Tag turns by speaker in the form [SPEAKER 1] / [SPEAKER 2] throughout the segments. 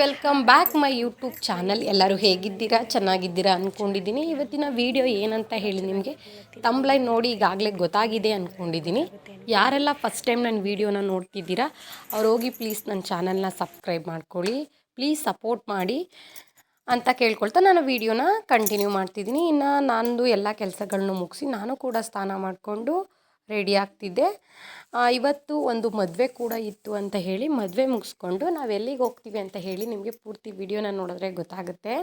[SPEAKER 1] Welcome back my YouTube channel ಎಲ್ಲರೂ ಹೇಗಿದ್ದೀರಾ? ಚೆನ್ನಾಗಿದ್ದೀರಾ ಅಂದ್ಕೊಂಡಿದ್ದೀನಿ ಇವತ್ತಿನ ವಿಡಿಯೋ ಏನಂತ ಹೇಳಿ ನಿಮಗೆ ತಂಬ್ಲೈನ್ ನೋಡಿ ಈಗಾಗಲೇ ಗೊತ್ತಾಗಿದೆ ಅಂದ್ಕೊಂಡಿದ್ದೀನಿ ಯಾರೆಲ್ಲ ಫಸ್ಟ್ ಟೈಮ್ ನನ್ನ ವೀಡಿಯೋನ ನೋಡ್ತಿದ್ದೀರಾ, ಅವ್ರು ಹೋಗಿ ಪ್ಲೀಸ್ ನನ್ನ ಚಾನಲ್ನ ಸಬ್ಸ್ಕ್ರೈಬ್ ಮಾಡ್ಕೊಳ್ಳಿ. ಪ್ಲೀಸ್ ಸಪೋರ್ಟ್ ಮಾಡಿ ಅಂತ ಕೇಳ್ಕೊಳ್ತಾ ನಾನು ವೀಡಿಯೋನ ಕಂಟಿನ್ಯೂ ಮಾಡ್ತಿದ್ದೀನಿ. ಇನ್ನು ನಂದು ಎಲ್ಲ ಕೆಲಸಗಳನ್ನು ಮುಗಿಸಿ ನಾನು ಕೂಡ ಸ್ನಾನ ಮಾಡಿಕೊಂಡು ರೆಡಿ ಆಗ್ತಿದ್ದೆ ಇವತ್ತು ಒಂದು ಮದುವೆ ಕೂಡ ಇತ್ತು ಅಂತ ಹೇಳಿ ಮದುವೆ ಮುಗಿಸ್ಕೊಂಡು ನಾವು ಎಲ್ಲಿಗೆ ಹೋಗ್ತೀವಿ ಅಂತ ಹೇಳಿ ನಿಮಗೆ ಪೂರ್ತಿ ವಿಡಿಯೋನ ನೋಡಿದ್ರೆ ಗೊತ್ತಾಗುತ್ತೆ.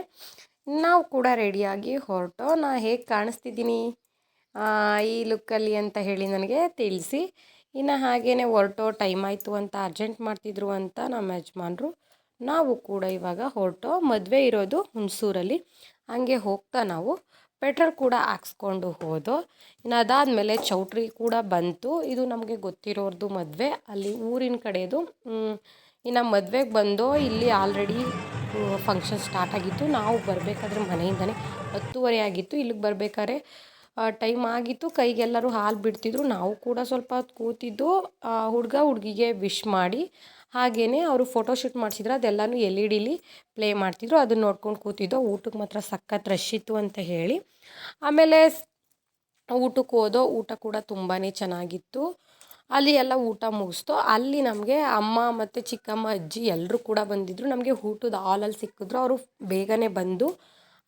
[SPEAKER 1] ನಾವು ಕೂಡ ರೆಡಿಯಾಗಿ ಹೊರಟು. ನಾ ಹೇಗೆ ಕಾಣಿಸ್ತಿದ್ದೀನಿ? ಈ ಲುಕ್ಕಲ್ಲಿ ಅಂತ ಹೇಳಿ ನನಗೆ ತಿಳಿಸಿ. ಇನ್ನು ಹಾಗೇ ಹೊರಟೋ ಟೈಮ್ ಆಯಿತು ಅಂತ ಅರ್ಜೆಂಟ್ ಮಾಡ್ತಿದ್ರು ಅಂತ ನಮ್ಮ ಯಜಮಾನ್ರು, ನಾವು ಕೂಡ ಇವಾಗ ಹೊರಟೋ. ಮದುವೆ ಇರೋದು ಹುಣಸೂರಲ್ಲಿ. ಹಂಗೆ ಹೋಗ್ತಾ ನಾವು. ಪೆಟ್ರೋಲ್ ಕೂಡ ಹಾಕ್ಸ್ಕೊಂಡು ಹೋದೋ. ಇನ್ನು ಅದಾದಮೇಲೆ ಚೌಟ್ರಿ ಕೂಡ ಬಂತು. ಇದು ನಮಗೆ ಗೊತ್ತಿರೋರ್ದು ಮದುವೆ. ಅಲ್ಲಿ ಊರಿನ ಕಡೆದು ಇನ್ನು ಮದುವೆಗೆ ಬಂದು ಇಲ್ಲಿ ಆಲ್ರೆಡಿ ಫಂಕ್ಷನ್ ಸ್ಟಾರ್ಟ್ ಆಗಿತ್ತು. ನಾವು ಬರಬೇಕಾದ್ರೆ ಮನೆಯಿಂದನೇ ಹತ್ತುವರೆ ಆಗಿತ್ತು. ಇಲ್ಲಿಗೆ ಬರಬೇಕಾದ್ರೆ ಟೈಮ್ ಆಗಿತ್ತು, ಕೈಗೆಲ್ಲರೂ ಹಾಲು ಬಿಡ್ತಿದ್ರು. ನಾವು ಕೂಡ ಸ್ವಲ್ಪ ಕೂತಿದ್ದು ಹುಡುಗ ಹುಡುಗಿಗೆ ವಿಶ್ ಮಾಡಿ. ಹಾಗೇ ಅವರು ಫೋಟೋಶೂಟ್ ಮಾಡಿಸಿದ್ರು, ಅದೆಲ್ಲನೂ ಎಲ್ ಇ ಡಿಲಿ ಪ್ಲೇ ಮಾಡ್ತಿದ್ರು. ಅದನ್ನ ನೋಡ್ಕೊಂಡು ಕೂತಿದ್ದೋ. ಊಟಕ್ಕೆ ಮಾತ್ರ ಸಖತ್ ರಶ್ ಇತ್ತು ಅಂತ ಹೇಳಿ. ಆಮೇಲೆ ಊಟಕ್ಕೆ ಹೋದೋ, ಊಟ ಕೂಡ ತುಂಬಾ ಚೆನ್ನಾಗಿತ್ತು. ಅಲ್ಲಿ ಎಲ್ಲ ಊಟ ಮುಗಿಸ್ತು. ಅಲ್ಲಿ ನಮಗೆ ಅಮ್ಮ ಮತ್ತು ಚಿಕ್ಕಮ್ಮ, ಅಜ್ಜಿ ಎಲ್ಲರೂ ಕೂಡ ಬಂದಿದ್ದರು ನಮಗೆ ಊಟದ ಹಾಲಲ್ಲಿ ಸಿಕ್ಕಿದ್ರು. ಅವರು ಬೇಗನೆ ಬಂದು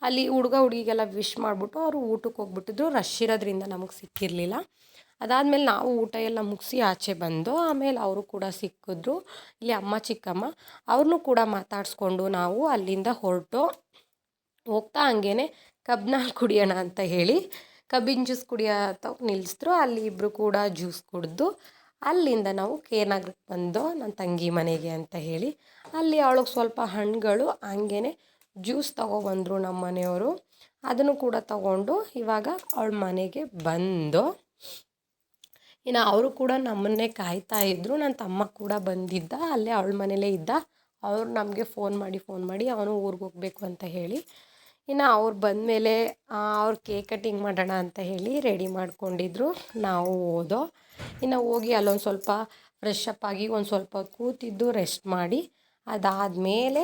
[SPEAKER 1] ಅಲ್ಲಿ ಹುಡುಗ ಹುಡುಗಿಗೆಲ್ಲ ವಿಶ್ ಮಾಡಿಬಿಟ್ಟು ಅವರು ಊಟಕ್ಕೆ ಹೋಗ್ಬಿಟ್ಟಿದ್ರು. ರಶ್ ಇರೋದ್ರಿಂದ ನಮಗೆ ಸಿಕ್ಕಿರಲಿಲ್ಲ. ಅದಾದಮೇಲೆ ನಾವು ಊಟ ಎಲ್ಲ ಮುಗಿಸಿ ಆಚೆ ಬಂದು ಆಮೇಲೆ ಅವರು ಕೂಡ ಸಿಕ್ಕಿದ್ರು. ಇಲ್ಲಿ ಅಮ್ಮ, ಚಿಕ್ಕಮ್ಮ ಅವ್ರನ್ನೂ ಕೂಡ ಮಾತಾಡಿಸ್ಕೊಂಡು ನಾವು ಅಲ್ಲಿಂದ ಹೊರಟು. ಹೋಗ್ತಾ ಹಂಗೇ ಕಬ್ನ ಕುಡಿಯೋಣ ಅಂತ ಹೇಳಿ ಕಬ್ಬಿನ ಜ್ಯೂಸ್ ಕುಡಿಯೋ ನಿಲ್ಲಿಸಿದ್ರು ಅಲ್ಲಿ ಇಬ್ಬರು ಕೂಡ ಜ್ಯೂಸ್ ಕುಡಿದು ಅಲ್ಲಿಂದ ನಾವು ಕೆ ನಗರಕ್ಕೆ ಬಂದು ನನ್ನ ತಂಗಿ ಮನೆಗೆ ಅಂತ ಹೇಳಿ ಅಲ್ಲಿ ಅವಳಿಗೆ ಸ್ವಲ್ಪ ಹಣ್ಣುಗಳು ಹಂಗೇನೆ ಜ್ಯೂಸ್ ತಗೊಬಂದರು ನಮ್ಮ ಮನೆಯವರು, ಅದನ್ನು ಕೂಡ ತಗೊಂಡು ಇವಾಗ ಅವಳ ಮನೆಗೆ ಬಂದು, ಇನ್ನು ಅವರು ಕೂಡ ನಮ್ಮನ್ನೇ ಕಾಯ್ತಾ ಇದ್ದರು ನನ್ನ ತಮ್ಮ ಕೂಡ ಬಂದಿದ್ದ, ಅಲ್ಲೇ ಅವಳ ಮನೇಲೇ ಇದ್ದ. ಅವ್ರು ನಮಗೆ ಫೋನ್ ಮಾಡಿ ಫೋನ್ ಮಾಡಿ ಅವನು ಊರಿಗೆ ಹೋಗಬೇಕು ಅಂತ ಹೇಳಿ, ಇನ್ನು ಅವ್ರು ಬಂದಮೇಲೆ ಅವ್ರು ಕೇಕ್ ಕಟಿಂಗ್ ಮಾಡೋಣ ಅಂತ ಹೇಳಿ ರೆಡಿ ಮಾಡ್ಕೊಂಡಿದ್ರು. ನಾವು ಓದೋ ಇನ್ನು ಹೋಗಿ ಅಲ್ಲೊಂದು ಸ್ವಲ್ಪ ಫ್ರೆಶ್ ಅಪ್ ಆಗಿ ಒಂದು ಸ್ವಲ್ಪ ಕೂತಿದ್ದು ರೆಸ್ಟ್ ಮಾಡಿ, ಅದಾದಮೇಲೆ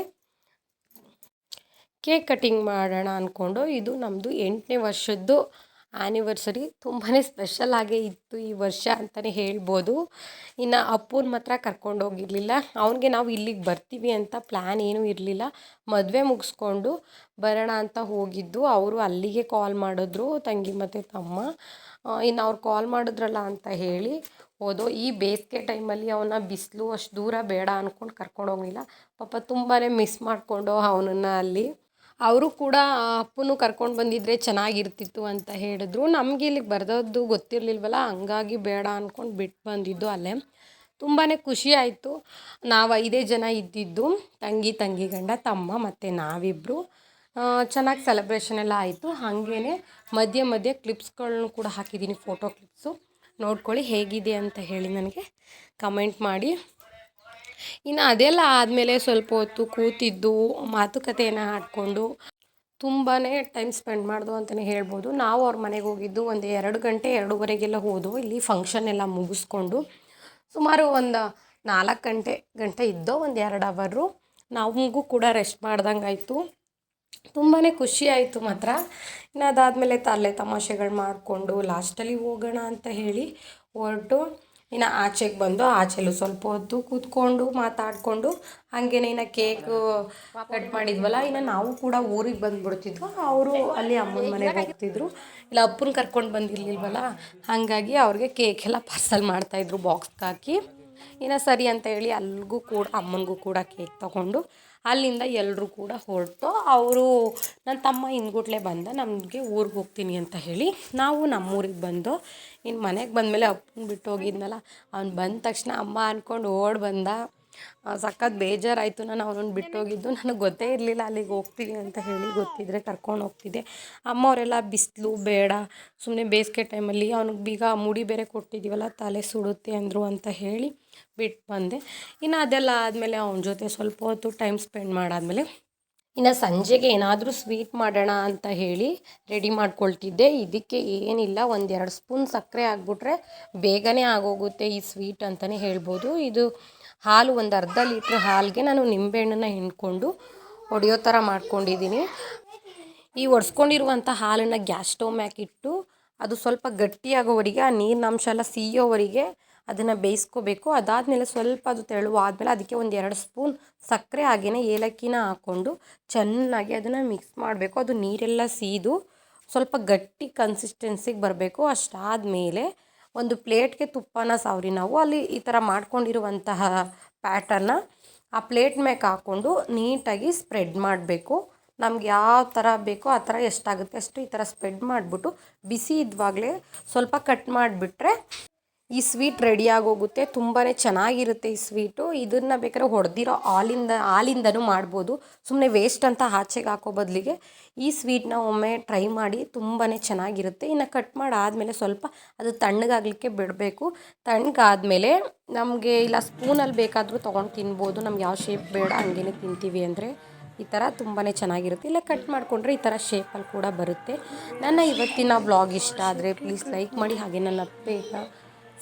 [SPEAKER 1] ಕೇಕ್ ಕಟಿಂಗ್ ಮಾಡೋಣ ಅಂದ್ಕೊಂಡು ಇದು ನಮ್ಮದು ಎಂಟನೇ ವರ್ಷದ್ದು ಆ್ಯನಿವರ್ಸರಿ ತುಂಬಾ ಸ್ಪೆಷಲ್ ಆಗೇ ಇತ್ತು ಈ ವರ್ಷ ಅಂತಲೇ ಹೇಳ್ಬೋದು. ಇನ್ನು ಅಪ್ಪನ ಮಾತ್ರ ಕರ್ಕೊಂಡು ಹೋಗಿರಲಿಲ್ಲ. ಅವನಿಗೆ ನಾವು ಇಲ್ಲಿಗೆ ಬರ್ತೀವಿ ಅಂತ ಪ್ಲ್ಯಾನ್ ಏನೂ ಇರಲಿಲ್ಲ. ಮದುವೆ ಮುಗಿಸ್ಕೊಂಡು ಬರೋಣ ಅಂತ ಹೋಗಿದ್ದು. ಅವರು ಅಲ್ಲಿಗೆ ಕಾಲ್ ಮಾಡಿದ್ರು ತಂಗಿ ಮತ್ತು ತಮ್ಮ. ಇನ್ನು ಅವ್ರು ಕಾಲ್ ಮಾಡಿದ್ರಲ್ಲ ಅಂತ ಹೇಳಿ ಹೋದೋ. ಈ ಬೇಸಿಗೆ ಟೈಮಲ್ಲಿ ಅವನ ಬಿಸಿಲು ಅಷ್ಟು ದೂರ ಬೇಡ ಅಂದ್ಕೊಂಡು ಕರ್ಕೊಂಡು ಹೋಗಲಿಲ್ಲ. ಪಾಪ ತುಂಬಾ ಮಿಸ್ ಮಾಡಿಕೊಂಡು ಅವನನ್ನು ಅಲ್ಲಿ. ಅವರು ಕೂಡ ಅಪ್ಪನು ಕರ್ಕೊಂಡು ಬಂದಿದ್ರೆ ಚೆನ್ನಾಗಿರ್ತಿತ್ತು ಅಂತ ಹೇಳಿದ್ರು. ನಮಗೆ ಇಲ್ಲಿಗೆ ಬರ್ದದ್ದು ಗೊತ್ತಿರಲಿಲ್ವಲ್ಲ, ಹಂಗಾಗಿ ಬೇಡ ಅಂದ್ಕೊಂಡು ಬಿಟ್ಟು ಬಂದಿದ್ದು ಅಲ್ಲೇ. ತುಂಬಾ ಖುಷಿ ಆಯಿತು. ನಾವು ಐದೇ ಜನ ಇದ್ದಿದ್ದು, ತಂಗಿ ತಂಗಿ ಗಂಡ, ತಮ್ಮ ಮತ್ತು ನಾವಿಬ್ಬರು ಚೆನ್ನಾಗಿ ಸೆಲೆಬ್ರೇಷನ್ ಎಲ್ಲ ಆಯಿತು. ಹಾಗೇ ಮಧ್ಯೆ ಮಧ್ಯೆ ಕ್ಲಿಪ್ಸ್ಗಳನ್ನು ಕೂಡ ಹಾಕಿದ್ದೀನಿ ಫೋಟೋ ಕ್ಲಿಪ್ಸು ನೋಡ್ಕೊಳ್ಳಿ ಹೇಗಿದೆ ಅಂತ ಹೇಳಿ ನನಗೆ ಕಮೆಂಟ್ ಮಾಡಿ. ಇನ್ನು ಅದೆಲ್ಲ ಆದಮೇಲೆ ಸ್ವಲ್ಪ ಹೊತ್ತು ಕೂತಿದ್ದು ಮಾತುಕತೆಯನ್ನು ಆಡಿಕೊಂಡು ತುಂಬಾ ಟೈಮ್ ಸ್ಪೆಂಡ್ ಮಾಡ್ದು ಅಂತಲೇ ಹೇಳ್ಬೋದು. ನಾವು ಅವ್ರ ಮನೆಗೆ ಹೋಗಿದ್ದು ಒಂದು ಎರಡು ಗಂಟೆ, ಎರಡೂವರೆಗೆಲ್ಲ ಹೋದು. ಇಲ್ಲಿ ಫಂಕ್ಷನ್ ಎಲ್ಲ ಮುಗಿಸ್ಕೊಂಡು ಸುಮಾರು ಒಂದು ನಾಲ್ಕು ಗಂಟೆ ಗಂಟೆ ಇದ್ದೋ ಒಂದು ಎರಡು ಅವರು ನಮಗೂ ಕೂಡ ರೆಸ್ಟ್ ಮಾಡ್ದಂಗೆ ಆಯಿತು. ತುಂಬಾ ಖುಷಿ ಆಯಿತು ಮಾತ್ರ. ಇನ್ನು ಅದಾದಮೇಲೆ ತಲೆ ತಮಾಷೆಗಳು ಮಾಡಿಕೊಂಡು ಲಾಸ್ಟಲ್ಲಿ ಹೋಗೋಣ ಅಂತ ಹೇಳಿ ಹೊರಟು. ಇನ್ನು ಆಚೆಗೆ ಬಂದು ಆಚೆಲು ಸ್ವಲ್ಪ ಹೊತ್ತು ಕೂತ್ಕೊಂಡು ಮಾತಾಡಿಕೊಂಡು ಹಾಗೇನೆ ಇನ್ನು ಕೇಕ್ ಕಟ್ ಮಾಡಿದ್ವಲ್ಲ, ಇನ್ನು ನಾವು ಕೂಡ ಊರಿಗೆ ಬಂದುಬಿಡ್ತಿದ್ವು. ಅವರು ಅಲ್ಲಿ ಅಮ್ಮನ ಮನೆಗೆ ಹೋಗ್ತಿದ್ರು. ಇಲ್ಲ, ಅಪ್ಪನ ಕರ್ಕೊಂಡು ಬಂದಿರಲಿಲ್ವಲ್ಲ, ಹಾಗಾಗಿ ಅವ್ರಿಗೆ ಕೇಕ್ ಎಲ್ಲ ಪಾರ್ಸಲ್ ಮಾಡ್ತಾಯಿದ್ರು ಬಾಕ್ಸ್ಗೆ ಹಾಕಿ. ಇನ್ನು ಸರಿ ಅಂತ ಹೇಳಿ ಅಲ್ಲಿಗೂ ಕೂಡ, ಅಮ್ಮನಿಗೂ ಕೂಡ ಕೇಕ್ ತಗೊಂಡು ಅಲ್ಲಿಂದ ಎಲ್ಲರೂ ಕೂಡ ಹೊರಟು. ಅವರು ನನ್ನ ತಮ್ಮ ಹಿಂದ್ಗುಟ್ಲೆ ಬಂದ, ನಮಗೆ ಊರಿಗೆ ಹೋಗ್ತೀನಿ ಅಂತ ಹೇಳಿ ನಾವು ನಮ್ಮೂರಿಗೆ ಬಂದು ಇನ್ನು ಮನೆಗೆ ಬಂದಮೇಲೆ ಅಪ್ಪನ ಬಿಟ್ಟು ಹೋಗಿದ್ನಲ್ಲ, ಅವ್ನು ಬಂದ ತಕ್ಷಣ ಅಮ್ಮ ಅಂದ್ಕೊಂಡು ಓಡಿ ಬಂದ. ಸಖತ್ ಬೇಜಾರಾಯಿತು. ನಾನು ಅವನನ್ನು ಬಿಟ್ಟು ಹೋಗಿದ್ದು ನನಗೆ ಗೊತ್ತೇ ಇರಲಿಲ್ಲ ಅಲ್ಲಿಗೆ ಹೋಗ್ತೀವಿ ಅಂತ ಹೇಳಿ ಗೊತ್ತಿದ್ದರೆ ಕರ್ಕೊಂಡು ಹೋಗ್ತಿದ್ದೆ. ಅಮ್ಮ ಅವರೆಲ್ಲ ಬಿಸಿಲು, ಬೇಡ. ಸುಮ್ಮನೆ ಬೇಸಿಗೆ ಟೈಮಲ್ಲಿ ಅವ್ನಿಗೆ ಬೀಗ ಮುಡಿ ಬೇರೆ ಕೊಟ್ಟಿದ್ದೀವಲ್ಲ ತಲೆ ಸುಡುತ್ತೆ ಅಂದರು ಅಂತ ಹೇಳಿ ಬಿಟ್ಟು ಬಂದೆ. ಇನ್ನು ಅದೆಲ್ಲ ಆದಮೇಲೆ ಅವನ ಜೊತೆ ಸ್ವಲ್ಪ ಹೊತ್ತು ಟೈಮ್ ಸ್ಪೆಂಡ್ ಮಾಡಾದಮೇಲೆ ಇನ್ನು ಸಂಜೆಗೆ ಏನಾದರೂ ಸ್ವೀಟ್ ಮಾಡೋಣ ಅಂತ ಹೇಳಿ ರೆಡಿ ಮಾಡ್ಕೊಳ್ತಿದ್ದೆ. ಇದಕ್ಕೆ ಏನಿಲ್ಲ, ಒಂದೆರಡು ಸ್ಪೂನ್ ಸಕ್ಕರೆ ಆಗಿಬಿಟ್ರೆ ಬೇಗನೆ ಆಗೋಗುತ್ತೆ ಈ ಸ್ವೀಟ್ ಅಂತಲೇ ಹೇಳ್ಬೋದು. ಇದು ಹಾಲು ಒಂದು ಅರ್ಧ ಲೀಟ್ರ್ ಹಾಲಿಗೆ ನಾನು ನಿಂಬೆಹಣ್ಣನ್ನ ಹಿಂಡ್ಕೊಂಡು ಒಡೆಯೋ ಥರ ಮಾಡ್ಕೊಂಡಿದ್ದೀನಿ. ಈ ಒಡ್ಸ್ಕೊಂಡಿರುವಂಥ ಹಾಲನ್ನು ಗ್ಯಾಸ್ ಸ್ಟವ್ ಮ್ಯಾಕಿಟ್ಟು ಅದು ಸ್ವಲ್ಪ ಗಟ್ಟಿಯಾಗೋವರೆಗೆ ಆ ನೀರಿನ ಅಂಶ ಎಲ್ಲ ಸೀಯೋವರೆಗೆ ಅದನ್ನು ಬೇಯಿಸ್ಕೋಬೇಕು. ಅದಾದಮೇಲೆ ಸ್ವಲ್ಪ ಅದು ತೆಳುವಾದಮೇಲೆ ಅದಕ್ಕೆ ಒಂದು ಎರಡು ಸ್ಪೂನ್ ಸಕ್ಕರೆ ಹಾಗೆಯೇ ಏಲಕ್ಕಿನ ಹಾಕ್ಕೊಂಡು ಚೆನ್ನಾಗಿ ಅದನ್ನು ಮಿಕ್ಸ್ ಮಾಡಬೇಕು. ಅದು ನೀರೆಲ್ಲ ಸೀದು ಸ್ವಲ್ಪ ಗಟ್ಟಿ ಕನ್ಸಿಸ್ಟೆನ್ಸಿಗೆ ಬರಬೇಕು. ಅಷ್ಟಾದಮೇಲೆ ಒಂದು ಪ್ಲೇಟ್ಗೆ ತುಪ್ಪನ ಸಾವ್ರಿ ನಾವು. ಅಲ್ಲಿ ಈ ಥರ ಮಾಡ್ಕೊಂಡಿರುವಂತಹ ಪ್ಯಾಟರ್ನ ಆ ಪ್ಲೇಟ್ ಮ್ಯಾಕ್ ಹಾಕ್ಕೊಂಡು ನೀಟಾಗಿ ಸ್ಪ್ರೆಡ್ ಮಾಡಬೇಕು. ನಮ್ಗೆ ಯಾವ ಥರ ಬೇಕೋ ಆ ಥರ ಎಷ್ಟಾಗುತ್ತೆ ಅಷ್ಟು ಈ ಥರ ಸ್ಪ್ರೆಡ್ ಮಾಡಿಬಿಟ್ಟು ಬಿಸಿ ಇದ್ವಾಗಲೇ ಸ್ವಲ್ಪ ಕಟ್ ಮಾಡಿಬಿಟ್ರೆ ಈ ಸ್ವೀಟ್ ರೆಡಿ ಆಗೋಗುತ್ತೆ. ತುಂಬಾ ಚೆನ್ನಾಗಿರುತ್ತೆ ಈ ಸ್ವೀಟು. ಇದನ್ನು ಬೇಕಾದ್ರೆ ಹೊಡೆದಿರೋ ಹಾಲಿಂದ, ಹಾಲಿಂದನೂ ಮಾಡ್ಬೋದು. ಸುಮ್ಮನೆ ವೇಸ್ಟ್ ಅಂತ ಆಚೆಗೆ ಹಾಕೋ ಬದಲಿಗೆ ಈ ಸ್ವೀಟ್ನ ಒಮ್ಮೆ ಟ್ರೈ ಮಾಡಿ ತುಂಬಾ ಚೆನ್ನಾಗಿರುತ್ತೆ. ಇನ್ನು ಕಟ್ ಮಾಡಾದಮೇಲೆ ಸ್ವಲ್ಪ ಅದು ತಣ್ಣಗಾಗಲಿಕ್ಕೆ ಬಿಡಬೇಕು. ತಣ್ಣಗಾದ್ಮೇಲೆ ನಮಗೆ ಇಲ್ಲ ಸ್ಪೂನಲ್ಲಿ ಬೇಕಾದರೂ ತೊಗೊಂಡು ತಿನ್ಬೋದು. ನಮ್ಗೆ ಯಾವ ಶೇಪ್ ಬೇಡ ಹಂಗೇನೆ ತಿಂತೀವಿ ಅಂದರೆ ಈ ಥರ ತುಂಬಾ ಚೆನ್ನಾಗಿರುತ್ತೆ. ಇಲ್ಲ ಕಟ್ ಮಾಡಿಕೊಂಡ್ರೆ ಈ ಥರ ಶೇಪಲ್ಲಿ ಕೂಡ ಬರುತ್ತೆ. ನನ್ನ ಇವತ್ತಿನ ಬ್ಲಾಗ್ ಇಷ್ಟ ಆದರೆ ಪ್ಲೀಸ್ ಲೈಕ್ ಮಾಡಿ. ಹಾಗೆ ನನ್ನ ಪೇಜ್ನ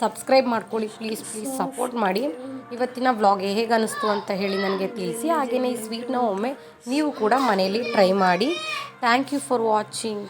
[SPEAKER 1] ಸಬ್ಸ್ಕ್ರೈಬ್ ಮಾಡ್ಕೊಳ್ಳಿ ಪ್ಲೀಸ್ ಪ್ಲೀಸ್ ಸಪೋರ್ಟ್ ಮಾಡಿ. ಇವತ್ತಿನ ವ್ಲಾಗ್ ಹೇಗೆ ಅನ್ನಿಸ್ತು ಅಂತ ಹೇಳಿ ನನಗೆ ತಿಳಿಸಿ. ಹಾಗೆಯೇ ಈ ಸ್ವೀಟ್ನ ಒಮ್ಮೆ ನೀವು ಕೂಡ ಮನೆಯಲ್ಲಿ ಟ್ರೈ ಮಾಡಿ. Thank you for watching